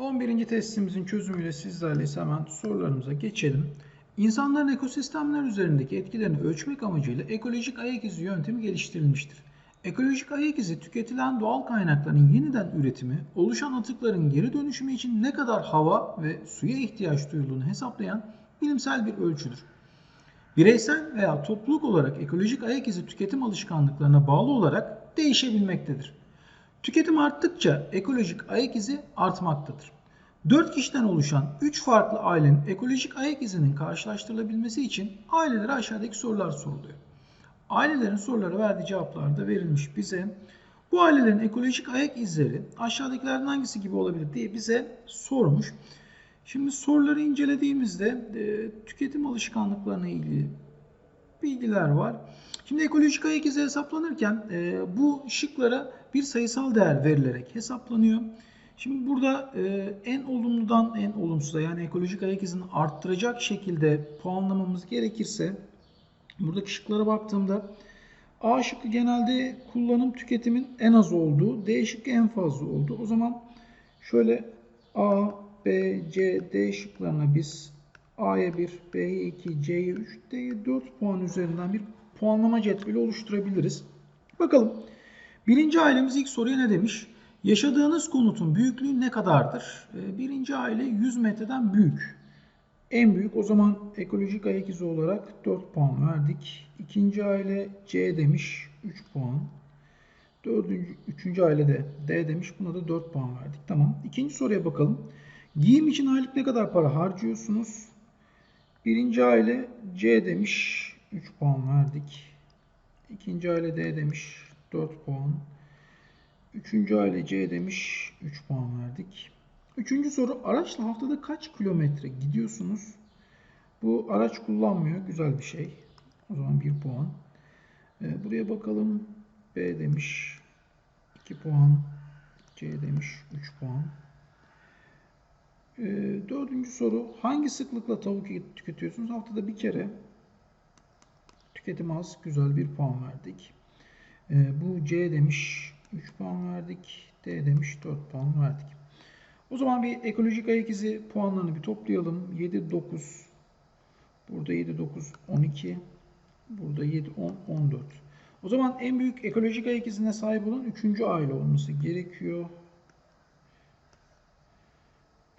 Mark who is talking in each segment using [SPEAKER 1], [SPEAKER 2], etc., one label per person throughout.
[SPEAKER 1] 11. testimizin çözümüyle sizlerleyiz. Hemen sorularımıza geçelim. İnsanların ekosistemler üzerindeki etkilerini ölçmek amacıyla ekolojik ayak izi yöntemi geliştirilmiştir. Ekolojik ayak izi tüketilen doğal kaynakların yeniden üretimi, oluşan atıkların geri dönüşümü için ne kadar hava ve suya ihtiyaç duyulduğunu hesaplayan bilimsel bir ölçüdür. Bireysel veya topluluk olarak ekolojik ayak izi tüketim alışkanlıklarına bağlı olarak değişebilmektedir. Tüketim arttıkça ekolojik ayak izi artmaktadır. 4 kişiden oluşan 3 farklı ailenin ekolojik ayak izinin karşılaştırılabilmesi için ailelere aşağıdaki sorular soruluyor. Ailelerin sorulara verdiği cevaplar da verilmiş bize. Bu ailelerin ekolojik ayak izleri aşağıdakilerden hangisi gibi olabilir diye bize sormuş. Şimdi soruları incelediğimizde tüketim alışkanlıklarına ilgili bilgiler var. Şimdi ekolojik ayak izi hesaplanırken e, bu şıklara bir sayısal değer verilerek hesaplanıyor. Şimdi burada e, en olumludan en olumsuza yani ekolojik ayak izini arttıracak şekilde puanlamamız gerekirse buradaki şıklara baktığımda A şıkkı genelde kullanım tüketimin en az olduğu, D şıkkı en fazla olduğu. O zaman şöyle A, B, C, D şıklarına biz A'ya 1, B'ye 2, C'ye 3, D'ye 4 puan üzerinden bir puanlama cetveli oluşturabiliriz. Bakalım. Birinci ailemiz ilk soruya ne demiş? Yaşadığınız konutun büyüklüğü ne kadardır? Ee, birinci aile 100 metreden büyük. En büyük o zaman ekolojik ayak izi olarak 4 puan verdik. İkinci aile C demiş 3 puan. Dördüncü, üçüncü aile de D demiş. Buna da 4 puan verdik. Tamam. İkinci soruya bakalım. Giyim için aylık ne kadar para harcıyorsunuz? Birinci aile C demiş. 3 puan verdik. İkinci aile D demiş. 4 puan. Üçüncü aile C demiş. 3 puan verdik. Üçüncü soru araçla haftada kaç kilometre gidiyorsunuz? Bu araç kullanmıyor. Güzel bir şey. O zaman 1 puan. Ee, buraya bakalım. B demiş. 2 puan. C demiş. 3 puan. Ee, dördüncü soru. Hangi sıklıkla tavuk tüketiyorsunuz? Haftada bir kere. Tüketim az. Güzel bir puan verdik. Ee, bu C demiş. 3 puan verdik. D demiş 4 puan verdik. O zaman bir ekolojik ayak izi puanlarını bir toplayalım. 7, 9. Burada 7, 9, 12. Burada 7, 10, 14. O zaman en büyük ekolojik ayak izine sahip olan 3. aile olması gerekiyor.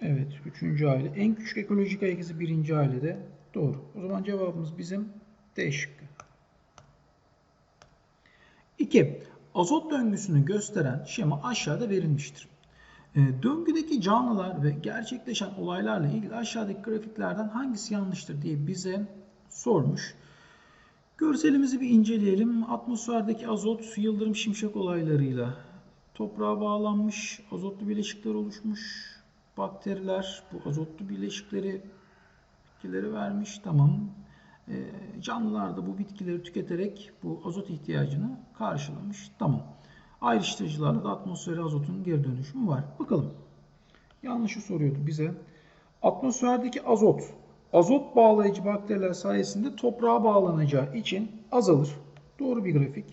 [SPEAKER 1] Evet, 3. aile. En küçük ekolojik ayak 1. ailede. Doğru. O zaman cevabımız bizim D şıkkı. 2. Azot döngüsünü gösteren şema aşağıda verilmiştir. E, döngüdeki canlılar ve gerçekleşen olaylarla ilgili aşağıdaki grafiklerden hangisi yanlıştır diye bize sormuş. Görselimizi bir inceleyelim. Atmosferdeki azot yıldırım şimşek olaylarıyla toprağa bağlanmış, azotlu bileşikler oluşmuş. Bakteriler bu azotlu bileşikleri bitkileri vermiş. Tamam. E, canlılar da bu bitkileri tüketerek bu azot ihtiyacını karşılamış. Tamam. Ayrıştırıcılarla da atmosfere azotun geri dönüşümü var. Bakalım. Yanlışı soruyordu bize. Atmosferdeki azot, azot bağlayıcı bakteriler sayesinde toprağa bağlanacağı için azalır. Doğru bir grafik.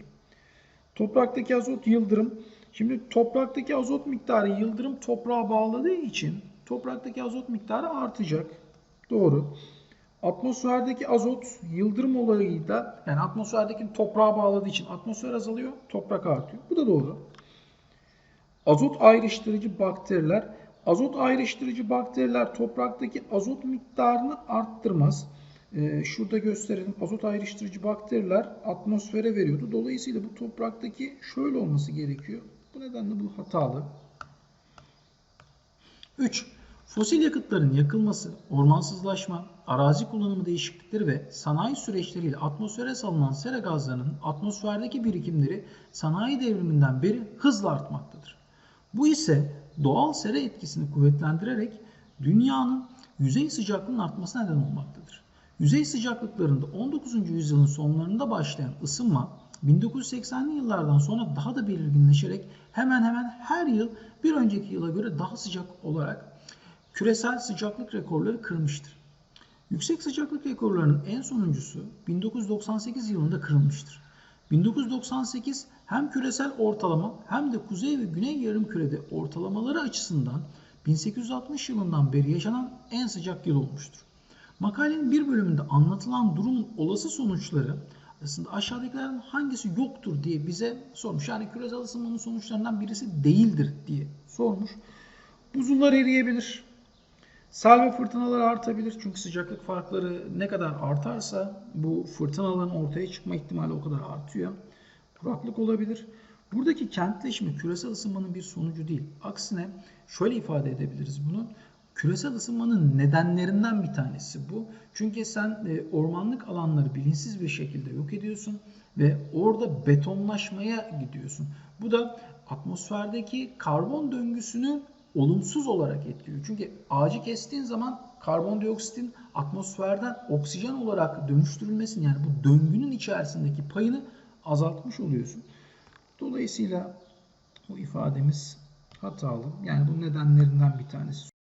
[SPEAKER 1] Topraktaki azot yıldırım. Şimdi topraktaki azot miktarı yıldırım toprağa bağladığı için topraktaki azot miktarı artacak. Doğru. Atmosferdeki azot yıldırım olayıyla yani atmosferdeki toprağa bağladığı için atmosfer azalıyor, toprak artıyor. Bu da doğru. Azot ayrıştırıcı bakteriler azot ayrıştırıcı bakteriler topraktaki azot miktarını arttırmaz. Ee, şurada gösterelim. Azot ayrıştırıcı bakteriler atmosfere veriyordu. Dolayısıyla bu topraktaki şöyle olması gerekiyor. Nedenle bu hatalı. 3. Fosil yakıtların yakılması, ormansızlaşma, arazi kullanımı değişiklikleri ve sanayi süreçleriyle atmosfere salınan sera gazlarının atmosferdeki birikimleri sanayi devriminden beri hızla artmaktadır. Bu ise doğal sera etkisini kuvvetlendirerek dünyanın yüzey sıcaklığının artmasına neden olmaktadır. Yüzey sıcaklıklarında 19. yüzyılın sonlarında başlayan ısınma 1980'li yıllardan sonra daha da belirginleşerek hemen hemen her yıl bir önceki yıla göre daha sıcak olarak küresel sıcaklık rekorları kırmıştır. Yüksek sıcaklık rekorlarının en sonuncusu 1998 yılında kırılmıştır. 1998 hem küresel ortalama hem de kuzey ve güney yarımkürede ortalamaları açısından 1860 yılından beri yaşanan en sıcak yıl olmuştur. Makalenin bir bölümünde anlatılan durumun olası sonuçları arasında aşağıdakilerden hangisi yoktur diye bize sormuş. Yani küresel ısınmanın sonuçlarından birisi değildir diye sormuş. Buzullar eriyebilir. Sel ve fırtınalar artabilir. Çünkü sıcaklık farkları ne kadar artarsa bu fırtınaların ortaya çıkma ihtimali o kadar artıyor. Kuraklık olabilir. Buradaki kentleşme küresel ısınmanın bir sonucu değil. Aksine şöyle ifade edebiliriz bunu. Küresel ısınmanın nedenlerinden bir tanesi bu. Çünkü sen e, ormanlık alanları bilinçsiz bir şekilde yok ediyorsun ve orada betonlaşmaya gidiyorsun. Bu da atmosferdeki karbon döngüsünü olumsuz olarak etkiliyor. Çünkü ağacı kestiğin zaman karbondioksitin atmosferden oksijen olarak dönüştürülmesini yani bu döngünün içerisindeki payını azaltmış oluyorsun. Dolayısıyla bu ifademiz hatalı. Yani bu nedenlerinden bir tanesi.